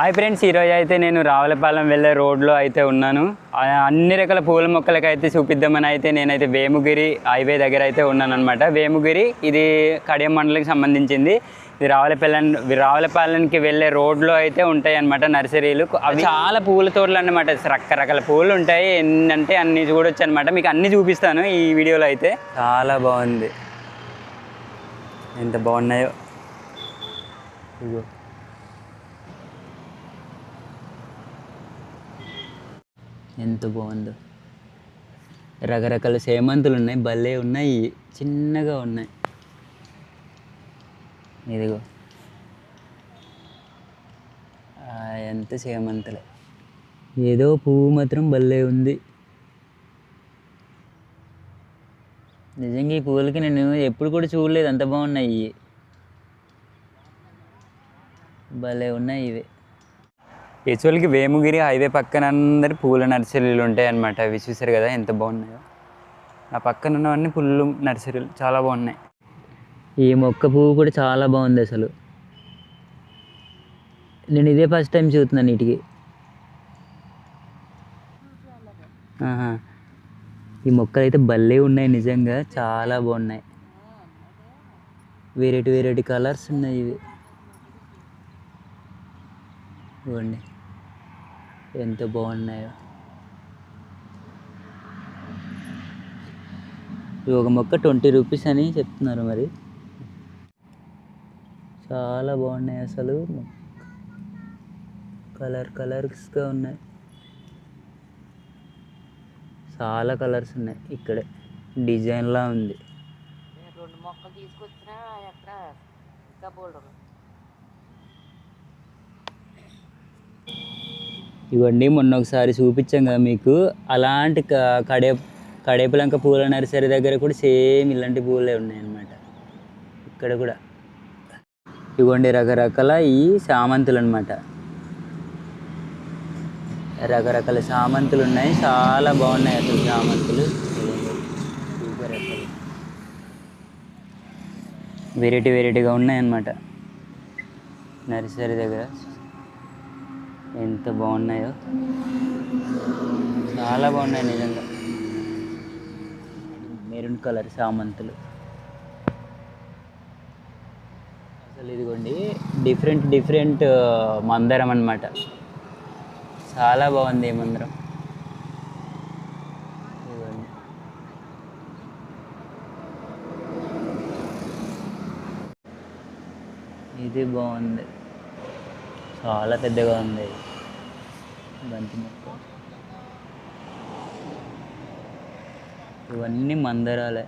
Hi friends ఈరోజు అయితే నేను రావులపాలెం వెళ్ళే రోడ్లో అయితే ఉన్నాను. అన్ని రకాల పూల మొక్కలకి అయితే చూపిద్దామని అయితే నేనైతే వేముగిరి హైవే దగ్గర అయితే ఉన్నాను అనమాట వేముగిరి ఇది కడియం మండలికి సంబంధించింది. ఇది రావులపాలెం రావులపాలెంకి వెళ్ళే రోడ్లో అయితే ఉంటాయి అనమాట నర్సరీలు. అవి చాలా పూల తోటలు అనమాట రకరకాల పూలు ఉంటాయి. ఏంటంటే అన్ని చూడొచ్చు అనమాట మీకు అన్ని చూపిస్తాను ఈ వీడియోలో అయితే. చాలా బాగుంది. ఎంత బాగున్నాయో. ఇదిగో. ఎంత బాగుందో. రకరకాల సేమంతులు ఉన్నాయి భలే ఉన్నాయి చిన్నగా ఉన్నాయి. ఇదిగో. ఎంత సేమంతులే. ఏదో పువ్వు మాత్రం భలే ఉంది. నిజంగా ఈ పువ్వులకి నేను ఎప్పుడు కూడా చూడలేదు అంత బాగున్నాయి. ఇవి భలే ఉన్నాయి ఇవి. యాక్చువల్గా వేముగిరి హైవే పక్కన అందరి పూల నర్సరీలు ఉంటాయి అన్నమాట అవి చూసారు కదా ఎంత బాగున్నాయో. ఆ పక్కన ఉన్నవన్నీ పుల్లు నర్సరీలు చాలా బాగున్నాయి. ఈ మొక్క పువ్వు కూడా చాలా బాగుంది అసలు. నేను ఇదే ఫస్ట్ టైం చూస్తున్నాను వీటికి. ఈ మొక్కలు అయితే భలే ఉన్నాయి నిజంగా చాలా బాగున్నాయి. వెరైటీ వెరైటీ కలర్స్ ఉన్నాయి ఇవి. ఇవ్వండి. ఎంత బాగున్నాయో. ఇవి ఒక మొక్క ట్వంటీ రూపీస్ అని చెప్తున్నారు మరి. చాలా బాగున్నాయి అసలు. కలర్ కలర్స్గా ఉన్నాయి. చాలా కలర్స్ ఉన్నాయి ఇక్కడే. డిజైన్లా ఉంది. రెండు మొక్కలు తీసుకొచ్చినా ఎక్కడ ఇంకా బోల్డ్ ఇవన్నీ మొన్న ఒకసారి చూపించాం కదా మీకు. అలాంటి కడే కడేపులంక పూల నర్సరీ దగ్గర కూడా సేమ్ ఇలాంటి పూలే ఉన్నాయన్నమాట. ఇక్కడ కూడా. ఇవ్వండి రకరకాల ఈ సామంతులు అనమాట రకరకాల సామంతులు ఉన్నాయి. చాలా బాగున్నాయి అసలు సామంతులు. వెరైటీ వెరైటీగా ఉన్నాయన్నమాట. నర్సరీ దగ్గర. ఎంత బాగున్నాయో. చాలా బాగున్నాయి నిజంగా. మెరూన్ కలర్ సామంతులు. అసలు ఇదిగోండి డిఫరెంట్ డిఫరెంట్ మందరం అన్నమాట. చాలా బాగుంది ఈ మందిరం. ఇది బాగుంది. చాలా పెద్దగా ఉంది. బంతి మొక్క. ఇవన్నీ మందరాలే.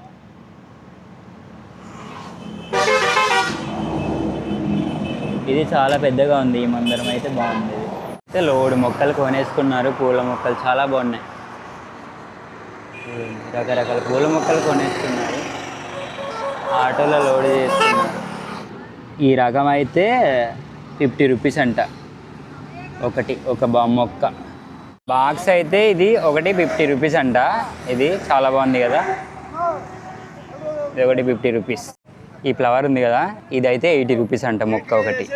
ఇది చాలా పెద్దగా ఉంది. ఈ మందరం అయితే బాగుంది. అయితే లోడు మొక్కలు కొనేసుకున్నారు. పూల మొక్కలు చాలా బాగున్నాయి. రకరకాల పూల మొక్కలు కొనేసుకున్నారు. ఆటోలో లోడ్ చేస్తున్నారు. ఈ రకం అయితే ఫిఫ్టీ రూపీస్ అంట. ఒకటి ఒక బా మొక్క. బాక్స్ అయితే ఇది ఒకటి ఫిఫ్టీ రూపీస్ అంట. ఇది చాలా బాగుంది కదా. ఇది ఒకటి ఫిఫ్టీ రూపీస్. ఈ ఫ్లవర్ ఉంది కదా ఇది అయితే ఎయిటీ రూపీస్ అంట మొక్క ఒకటి.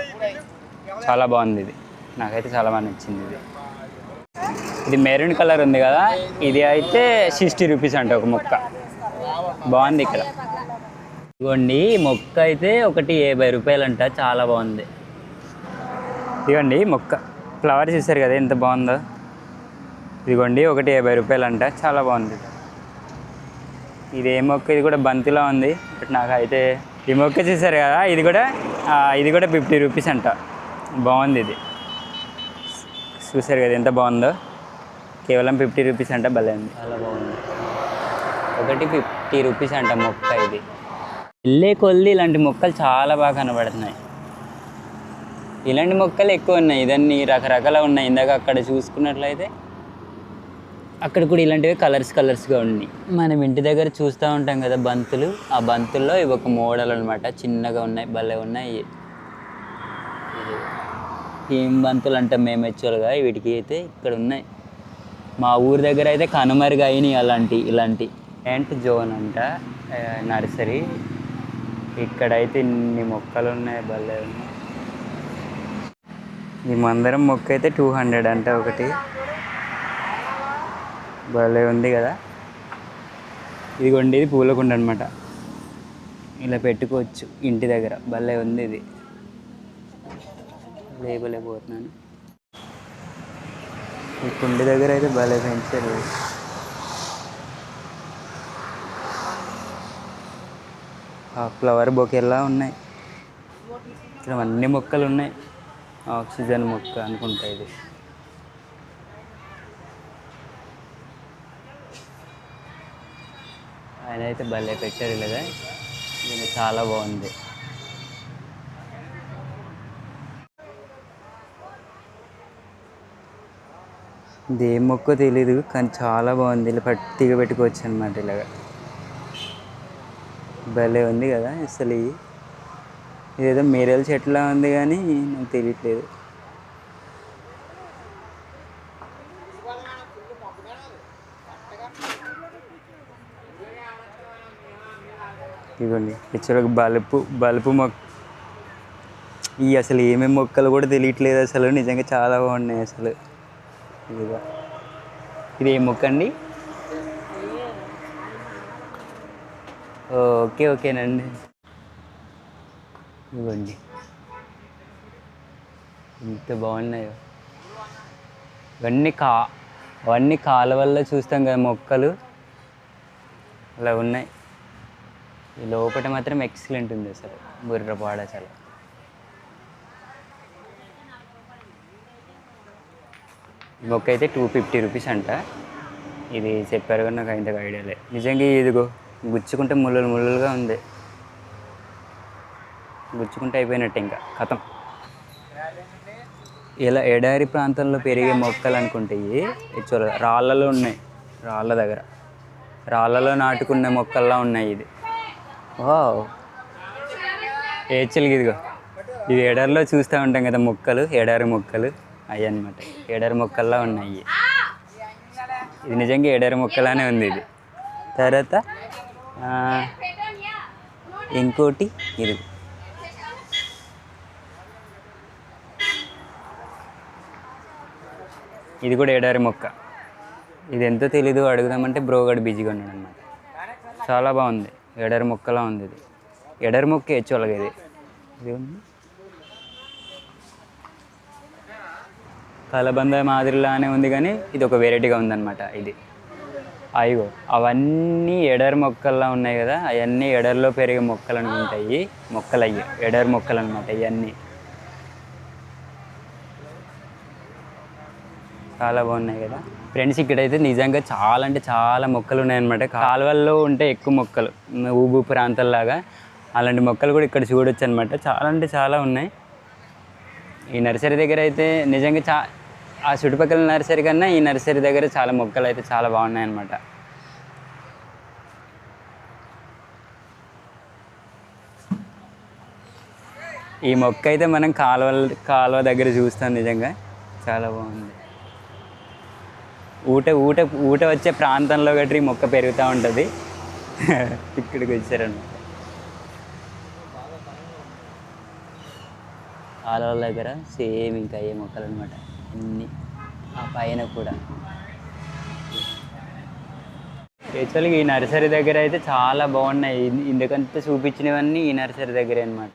చాలా బాగుంది ఇది. నాకైతే చాలా బాగా నచ్చింది ఇది. ఇది మెరూన్ కలర్ ఉంది కదా ఇది అయితే సిక్స్టీ రూపీస్ అంట ఒక మొక్క. బాగుంది ఇక్కడ. ఇదిగోండి మొక్క అయితే ఒకటి యాభై రూపాయలు అంట చాలా బాగుంది. ఇదిగోండి మొక్క. ఫ్లవర్ చూసారు కదా ఎంత బాగుందో. ఇదిగోండి ఒకటి యాభై రూపాయలు అంట చాలా బాగుంది. ఇది ఏ మొక్క ఇది కూడా బంతిలా ఉంది. బట్ నాకు అయితే ఈ మొక్క చూసారు కదా ఇది కూడా ఇది కూడా ఫిఫ్టీ రూపీస్ అంట. బాగుంది ఇది. చూసారు కదా ఎంత బాగుందో. కేవలం ఫిఫ్టీ రూపీస్ అంట భలే ఉంది. చాలా బాగుంది. ఒకటి ఫిఫ్టీ రూపీస్ అంట మొక్క ఇది. వెళ్ళే కొద్ది ఇలాంటి మొక్కలు చాలా బాగా కనబడుతున్నాయి. ఇలాంటి మొక్కలు ఎక్కువ ఉన్నాయి. ఇదన్నీ రకరకాల ఉన్నాయి. ఇందాక అక్కడ చూసుకున్నట్లయితే అక్కడ కూడా ఇలాంటివి కలర్స్ కలర్స్గా ఉన్నాయి. మనం ఇంటి దగ్గర చూస్తూ ఉంటాం కదా బంతులు. ఆ బంతుల్లో ఇవి ఒక మోడల్ అనమాట చిన్నగా ఉన్నాయి భలే ఉన్నాయి. ఏం బంతులు అంటాం మేము యాక్చువల్గా వీటికి అయితే ఇక్కడ ఉన్నాయి. మా ఊరి దగ్గర అయితే కనుమరుగా అయినాయి అలాంటి ఇలాంటి. ప్యాంట్ జోన్ అంట నర్సరీ. ఇక్కడైతే ఇన్ని మొక్కలు ఉన్నాయి భలే ఉన్నాయి. ఈ మందరం మొక్క అయితే టూ హండ్రెడ్ అంట ఒకటి. భలే ఉంది కదా. ఇదిగోండి ఇది పూలకుండ అనమాట ఇలా పెట్టుకోవచ్చు ఇంటి దగ్గర. భలే ఉంది ఇది. లేపలేకపోతున్నాను. ఈ కుండి దగ్గర అయితే భలే పెంచారు. ఆ ఫ్లవర్ బొకేలా ఉన్నాయి. ఇక్కడ అన్ని మొక్కలు ఉన్నాయి. ఆక్సిజన్ మొక్క అనుకుంటా ఇది. ఆయన అయితే భలే పెట్టారు ఇలాగా ఇది చాలా బాగుంది. ఇది ఏం మొక్కో తెలీదు కానీ చాలా బాగుంది. ఇలా పట్టిగా పెట్టుకోవచ్చు అనమాట ఇలాగా. భలే ఉంది కదా అసలు ఇది ఇదేదో మేరేల చెట్లా ఉంది కానీ నాకు తెలియట్లేదు. ఇదిగోండి ఒక బలుపు బలుపు మొక్క ఈ అసలు ఏమేమి మొక్కలు కూడా తెలియట్లేదు అసలు. నిజంగా చాలా బాగున్నాయి అసలు. ఇదిగో ఇది ఏం మొక్క అండి? ఓకే ఓకేనండి. ఇవ్వండి ఎంత బాగున్నాయో. ఇవన్నీ కా అవన్నీ కాలువల్లో చూస్తాం కదా మొక్కలు. అలా ఉన్నాయి. ఈ లోపల మాత్రం ఎక్సలెంట్ ఉంది అసలు. బుర్రపాడ అసలు మొక్క అయితే టూ ఫిఫ్టీ రూపీస్ అంట. ఇది చెప్పారు కానీ నాకు ఇంతగా ఐడియా లేదు. నిజంగా ఇదిగో గుచ్చుకుంటే ముళ్ళలు ముళ్ళలుగా ఉంది. గుచ్చుకుంటే అయిపోయినట్టు ఇంకా. కథం. ఇలా ఎడారి ప్రాంతంలో పెరిగే మొక్కలు అనుకుంటే చూడ రాళ్ళలో ఉన్నాయి రాళ్ళ దగ్గర. రాళ్ళలో నాటుకున్న మొక్కల్లా ఉన్నాయి ఇది. ఓ ఏచల్కి ఇదిగో. ఇది ఎడారిలో చూస్తూ ఉంటాం కదా మొక్కలు ఎడారి మొక్కలు అవి అనమాట ఎడారి మొక్కల్లా ఉన్నాయి ఇది నిజంగా ఎడారి మొక్కలానే ఉంది ఇది. తర్వాత ఇంకోటి ఇది ఇది కూడా ఎడారి మొక్క. ఇది ఎంతో తెలీదు అడుగుదామంటే బ్రోగడ్ బిజీగా ఉన్నాడు అనమాట చాలా బాగుంది ఎడారి మొక్కలా ఉంది ఇది. ఎడారి మొక్క హెచ్చువలగా ఇది. ఇది ఉంది. కలబంద మాదిరిలానే ఉంది కానీ ఇది ఒక వెరైటీగా ఉందన్నమాట ఇది. అయ్యో అవన్నీ ఎడర్ మొక్కల్లా ఉన్నాయి కదా అవన్నీ ఎడర్లో పెరిగే మొక్కలు ఉంటాయి మొక్కలు అయ్యి ఎడర్ మొక్కలు అనమాట ఇవన్నీ. చాలా బాగున్నాయి కదా. ఫ్రెండ్స్ ఇక్కడైతే నిజంగా చాలా అంటే చాలా మొక్కలు ఉన్నాయన్నమాట. కాలువల్లో ఉంటే ఎక్కువ మొక్కలు. ఊబు ప్రాంతాల్లాగా. అలాంటి మొక్కలు కూడా ఇక్కడ చూడొచ్చు అనమాట చాలా అంటే చాలా ఉన్నాయి. ఈ నర్సరీ దగ్గర అయితే నిజంగా చా ఆ చుట్టుపక్కల నర్సరీ కన్నా ఈ నర్సరీ దగ్గర చాలా మొక్కలు అయితే చాలా బాగున్నాయి అన్నమాట ఈ మొక్క అయితే మనం కాలువ కాలువ దగ్గర చూస్తాం నిజంగా. చాలా బాగుంది. ఊట ఊట ఊట వచ్చే ప్రాంతంలో గట్రా ఈ మొక్క పెరుగుతూ ఉంటుంది. ఇక్కడికి వచ్చారనమాట కాలువల దగ్గర సేమ్ ఇంకా ఏ మొక్కలు అనమాట అన్ని ఆ పైన కూడా. యాక్చువల్గా ఈ నర్సరీ దగ్గర అయితే చాలా బాగున్నాయి. ఎందుకంటే చూపించినవన్నీ ఈ నర్సరీ దగ్గరే అనమాట